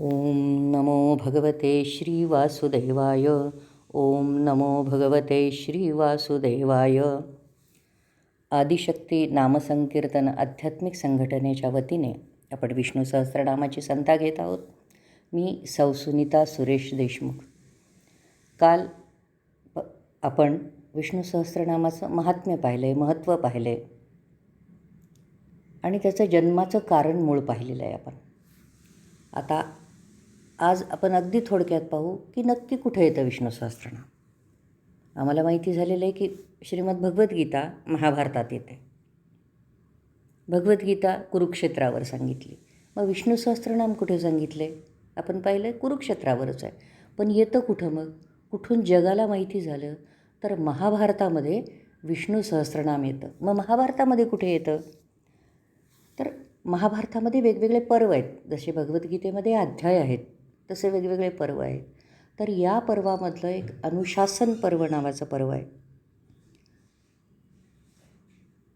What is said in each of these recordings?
ओम नमो भगवते श्रीवासुदेवाय ओम नमो भगवते श्रीवासुदेवाय आदिशक्ती नामसंकीर्तन आध्यात्मिक संघटनेच्या वतीने आपण विष्णू सहस्रनामाची संता घेत आहोत. मी सौसुनीता सुरेश देशमुख. काल प आपण विष्णू सहस्रनामाचं महात्म्य पाहिलं आहे महत्त्व पाहिलं आहे आणि त्याचं जन्माचं कारण मूळ पाहिलेलं आहे आपण. आता आज आपण अगदी थोडक्यात पाहू की नक्की कुठे येतं विष्णू सहस्त्रनाम आम्हाला माहिती झालेलं आहे की श्रीमद भगवद्गीता महाभारतात येते. भगवद्गीता कुरुक्षेत्रावर सांगितली. मग विष्णू सहस्त्रनाम कुठे सांगितले? आपण पाहिलं आहे कुरुक्षेत्रावरच आहे. पण येतं कुठं मग? कुठून जगाला माहिती झालं? तर महाभारतामध्ये विष्णू सहस्त्रनाम येतं. मग महाभारतामध्ये कुठे येतं? तर महाभारतामध्ये वेगवेगळे पर्व आहेत. जसे भगवद्गीतेमध्ये अध्याय आहेत. तसे वेगवेगळे पर्व आहेत. तर या पर्वामधलं एक अनुशासन पर्व नावाचं पर्व आहे.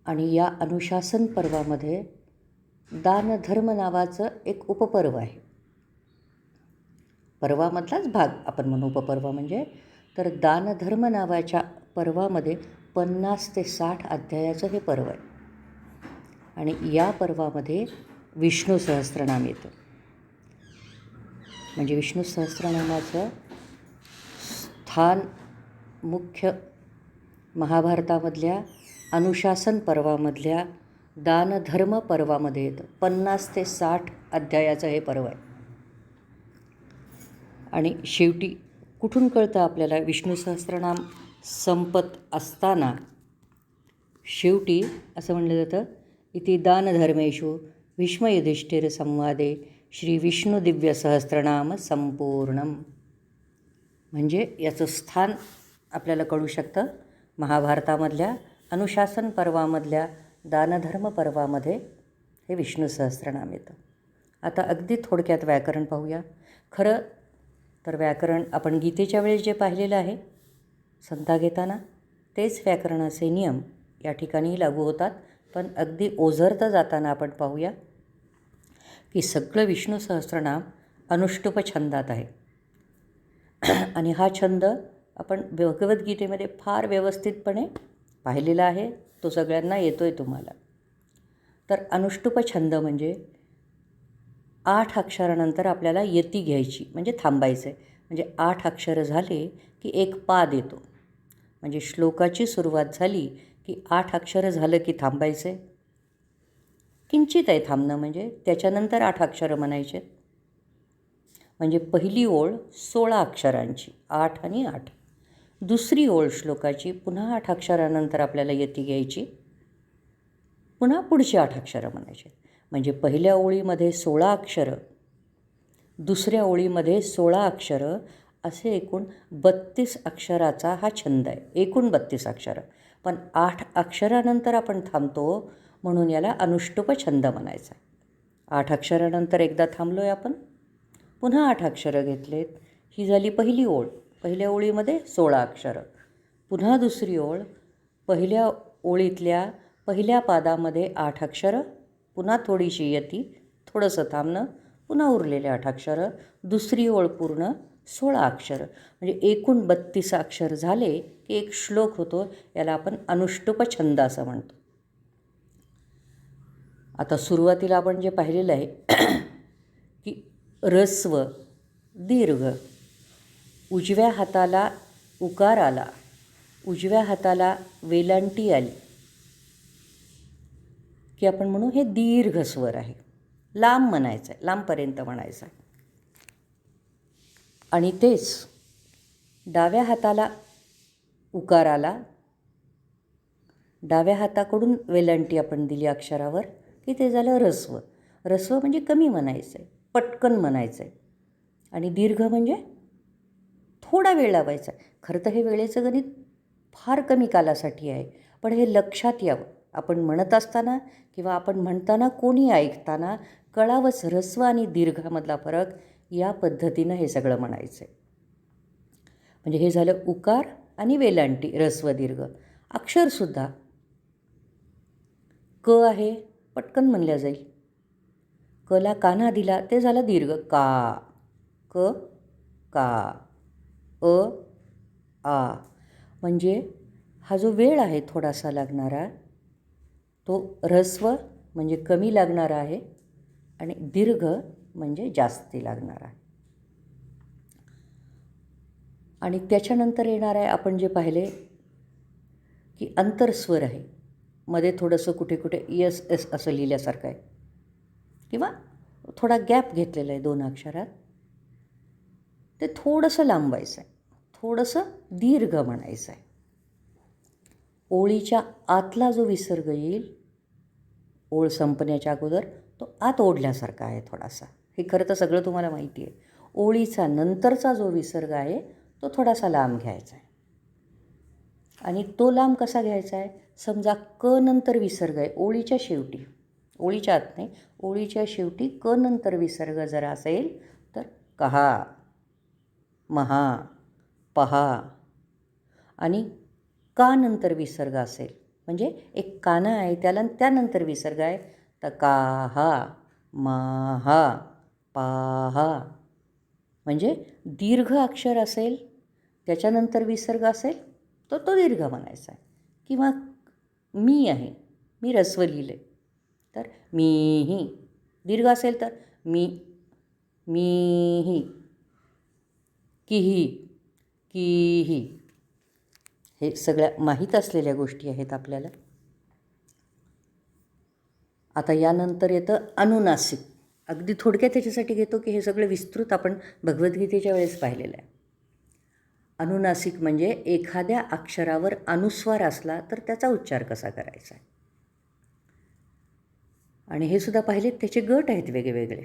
आणि या अनुशासन पर्वामध्ये दानधर्म नावाचं एक उपपर्व आहे. पर्वामधलाच भाग आपण म्हणू उपपर्व म्हणजे तर दानधर्म नावाच्या पर्वामध्ये पन्नास ते साठ अध्यायाचं हे पर्व आहे. आणि या पर्वामध्ये विष्णू सहस्त्रनाम येतं. म्हणजे विष्णू सहस्रनामाचं स्थान मुख्य महाभारतामधल्या अनुशासन पर्वामधल्या दानधर्म पर्वामध्ये येतं. पन्नास ते साठ अध्यायाचं हे पर्व आहे. आणि शेवटी कुठून कळतं आपल्याला विष्णू सहस्रनाम संपत असताना? शेवटी असं म्हणलं जातं इथे दानधर्मेषु भीष्मयुधिष्ठिर संवादे श्री विष्णू दिव्य सहस्त्रनाम संपूर्णम. म्हणजे याचं स्थान आपल्याला कळू शकतं. महाभारतामधल्या अनुशासन पर्वामधल्या दानधर्म पर्वामध्ये हे विष्णू सहस्त्रनाम येतं. आता अगदी थोडक्यात व्याकरण पाहूया. खरं तर व्याकरण आपण गीतेच्या वेळेस जे पाहिलेलं आहे संता घेताना तेच व्याकरणाचे नियम या ठिकाणी लागू होतात. पण अगदी ओझरतं जाताना आपण पाहूया. की सगळं विष्णू सहस्रनाम अनुष्टुप छंदात आहे. आणि हा छंद आपण भगवद्गीतेमध्ये फार व्यवस्थितपणे पाहिलेला आहे. तो सगळ्यांना येतो आहे तुम्हाला. तर अनुष्टुप छंद म्हणजे आठ अक्षरानंतर आपल्याला यती घ्यायची म्हणजे थांबायचं आहे म्हणजे आठ अक्षरं झाले की एक पाद येतो. म्हणजे श्लोकाची सुरुवात झाली की आठ अक्षरं झालं की थांबायचं आहे किंचित आहे थांबणं म्हणजे. त्याच्यानंतर आठ अक्षरं म्हणायचे. म्हणजे पहिली ओळ सोळा अक्षरांची आठ आणि आठ. दुसरी ओळ श्लोकाची पुन्हा आठ अक्षरानंतर आपल्याला यती घ्यायची. पुन्हा पुढची आठ अक्षरं म्हणायचे. म्हणजे पहिल्या ओळीमध्ये सोळा अक्षरं दुसऱ्या ओळीमध्ये सोळा अक्षरं असे एकूण बत्तीस अक्षराचा हा छंद आहे. एकूण बत्तीस अक्षरं. पण आठ अक्षरानंतर आपण थांबतो म्हणून याला अनुष्टुप छंद म्हणायचा. आठ अक्षरानंतर एकदा थांबलो आहे आपण. पुन्हा आठ अक्षरं घेतलेत. ही झाली पहिली ओळ. पहिल्या ओळीमध्ये सोळा अक्षरं. पुन्हा दुसरी ओळ. पहिल्या ओळीतल्या पहिल्या पादामध्ये आठ अक्षरं. पुन्हा थोडीशी यती थोडंसं थांबणं. पुन्हा उरलेले आठ अक्षरं. दुसरी ओळ पूर्ण सोळा अक्षरं. म्हणजे एकूण बत्तीस अक्षर झाले की एक श्लोक होतो. याला आपण अनुष्टुप छंद असं म्हणतो. आता सुरुवातीला आपण जे पाहिलेलं आहे की रस्व दीर्घ उजव्या हाताला उकार आला उजव्या हाताला वेलांटी आली की आपण म्हणू हे दीर्घ स्वर आहे. लांब म्हणायचं आहे लांबपर्यंत म्हणायचं आहे आणि तेच डाव्या हाताला उकार आला डाव्या हाताकडून वेलांटी आपण दिली अक्षरावर की ते झालं रस्व. रस्व म्हणजे कमी म्हणायचं आहे पटकन म्हणायचं आहे आणि दीर्घ म्हणजे थोडा वेळ लावायचा. आहे खरं तर हे वेळेचं गणित फार कमी कालासाठी आहे. पण हे लक्षात यावं. आपण म्हणत असताना किंवा आपण म्हणताना कोणी ऐकताना कळावंच ऱ्हस्व आणि दीर्घामधला फरक या पद्धतीनं हे सगळं म्हणायचं आहे म्हणजे हे झालं उकार आणि वेलांटी ऱ्हस्व दीर्घ. अक्षरसुद्धा क आहे. पटकन म्हणल्या जाईल. कला कान्हा दिला ते झालं दीर्घ. का क का अ आ. म्हणजे हा जो वेळ आहे थोडासा लागणारा तो ऱ्हस्व म्हणजे कमी लागणारा आहे आणि दीर्घ म्हणजे जास्ती लागणार आहे. आणि त्याच्यानंतर येणार आहे आपण जे पाहिले की अंतरस्वर आहे. मध्ये थोडंसं कुठे कुठे यस एस असं लिहिल्यासारखं आहे. किंवा थोडा गॅप घेतलेला आहे दोन अक्षरात. ते थोडंसं लांबायचं आहे थोडंसं दीर्घ म्हणायचं आहे ओळीच्या आतला जो विसर्ग येईल ओळ संपण्याच्या अगोदर तो आत ओढल्यासारखा आहे थोडासा. हे खरं तर सगळं तुम्हाला माहिती आहे. ओळीचा नंतरचा जो विसर्ग आहे तो थोडासा लांब घ्यायचा आहे आणि तो लांब कसा घ्यायचा आहे? समजा क नंतर विसर्ग आहे ओळीच्या शेवटी ओळीच्या आत नाही ओळीच्या शेवटी क नंतर विसर्ग जर असेल तर कहा महा पहा. आणि का नंतर विसर्ग असेल? म्हणजे एक काना आहे त्याला त्यानंतर विसर्ग आहे. तर काहा माहा पाहा. म्हणजे दीर्घ अक्षर असेल त्याच्यानंतर विसर्ग असेल तर तो दीर्घ म्हणायचा आहे. किंवा मी आहे मी रस्व लिहिले तर मीही. दीर्घ असेल तर मी मीही. किही किही. हे सगळ्या माहीत असलेल्या गोष्टी आहेत आपल्याला. आता यानंतर येतं अनुनासिक. अगदी थोडक्यात त्याच्यासाठी घेतो की हे सगळं विस्तृत आपण भगवद्गीतेच्या वेळेस पाहिलेलं आहे. अनुनासिक म्हणजे एखाद्या अक्षरावर अनुस्वार असला तर त्याचा उच्चार कसा करायचा? आहे आणि हे सुद्धा पाहिलेत त्याचे गट आहेत वेगवेगळे.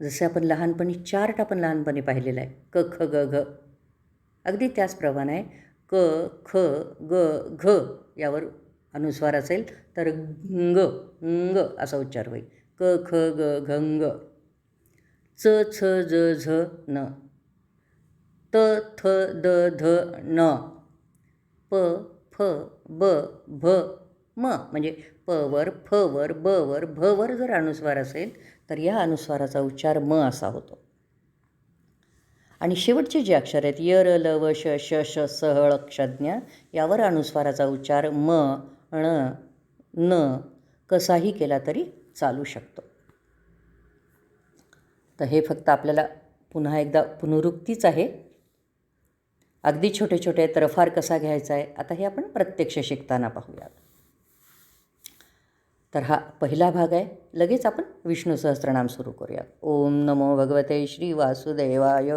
जसे आपण लहानपणी चार्ट आपण लहानपणी पाहिलेला आहे. क ख ग घ. अगदी त्याचप्रमाणे आहे क ख ग घ यावर अनुस्वार असेल तर ग ग असा उच्चार होईल. क ख ग घ ग च छ ज झ न. त थ द ध न. प फ ब भ म. म्हणजे प वर फ वर ब वर भ वर जर अनुस्वार असेल तर या अनुस्वाराचा उच्चार म असा होतो. आणि शेवटचे जे अक्षर आहेत य र ल व श श श स क्षज्ञ यावर अनुस्वाराचा उच्चार म ण न कसाही केला तरी चालू शकतो. तर हे फक्त आपल्याला पुन्हा एकदा पुनरुक्तीच आहे. अगदी छोटे छोटे तरफार कसा घ्यायचा आहे? आता हे आपण प्रत्यक्ष शिकताना पाहूयात. तर हा पहिला भाग आहे. लगेच आपण विष्णू सहस्त्रनाम सुरू करूया ओम नमो भगवते श्री वासुदेवाय.